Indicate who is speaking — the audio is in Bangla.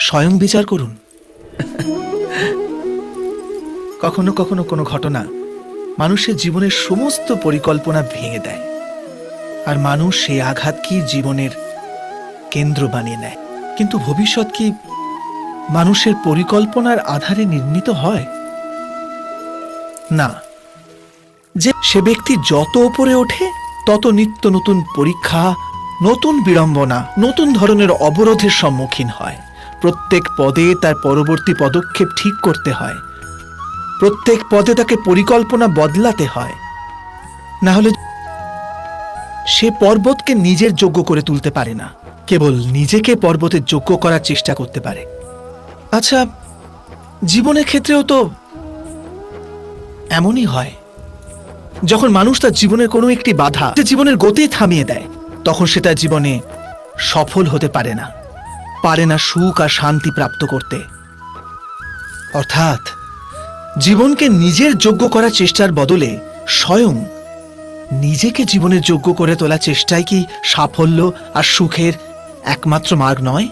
Speaker 1: স্বয়ং বিচার করুন। কখনো কখনো কোনো ঘটনা মানুষের জীবনের সমস্ত পরিকল্পনা ভেঙে দেয়। আর মানুষ সেই আঘাতকেই জীবনের কেন্দ্র বানিয়ে নেয়। কিন্তু ভবিষ্যৎ কি মানুষের পরিকল্পনার আধারে নির্মিত হয়? না। যে সে ব্যক্তি যত ওপরে ওঠে, তত নিত্য নতুন পরীক্ষা, নতুন বিড়ম্বনা, নতুন ধরনের অবরোধের সম্মুখীন হয়। প্রত্যেক পদে তার পরবর্তী পদক্ষেপ ঠিক করতে হয়। প্রত্যেক পদে তাকে পরিকল্পনা বদলাতে হয়। না হলে সে পর্বতকে নিজের যোগ্য করে তুলতে পারে না। কেবল নিজেকে পর্বতের যোগ্য করার চেষ্টা করতে পারে। আচ্ছা জীবনের ক্ষেত্রেও তো এমনই হয়। যখন মানুষ তার জীবনের কোনো একটি বাধা জীবনের গতি থামিয়ে দেয়, তখন সে তার জীবনে সফল হতে পারে না। পারে না সুখ আর শান্তি প্রাপ্ত করতে। অর্থাৎ, জীবনকে নিজের যোগ্য করার চেষ্টার বদলে স্বয়ং নিজেকে জীবনের যোগ্য করে তোলার চেষ্টাই কি সাফল্য আর সুখের একমাত্র মার্গ নয়?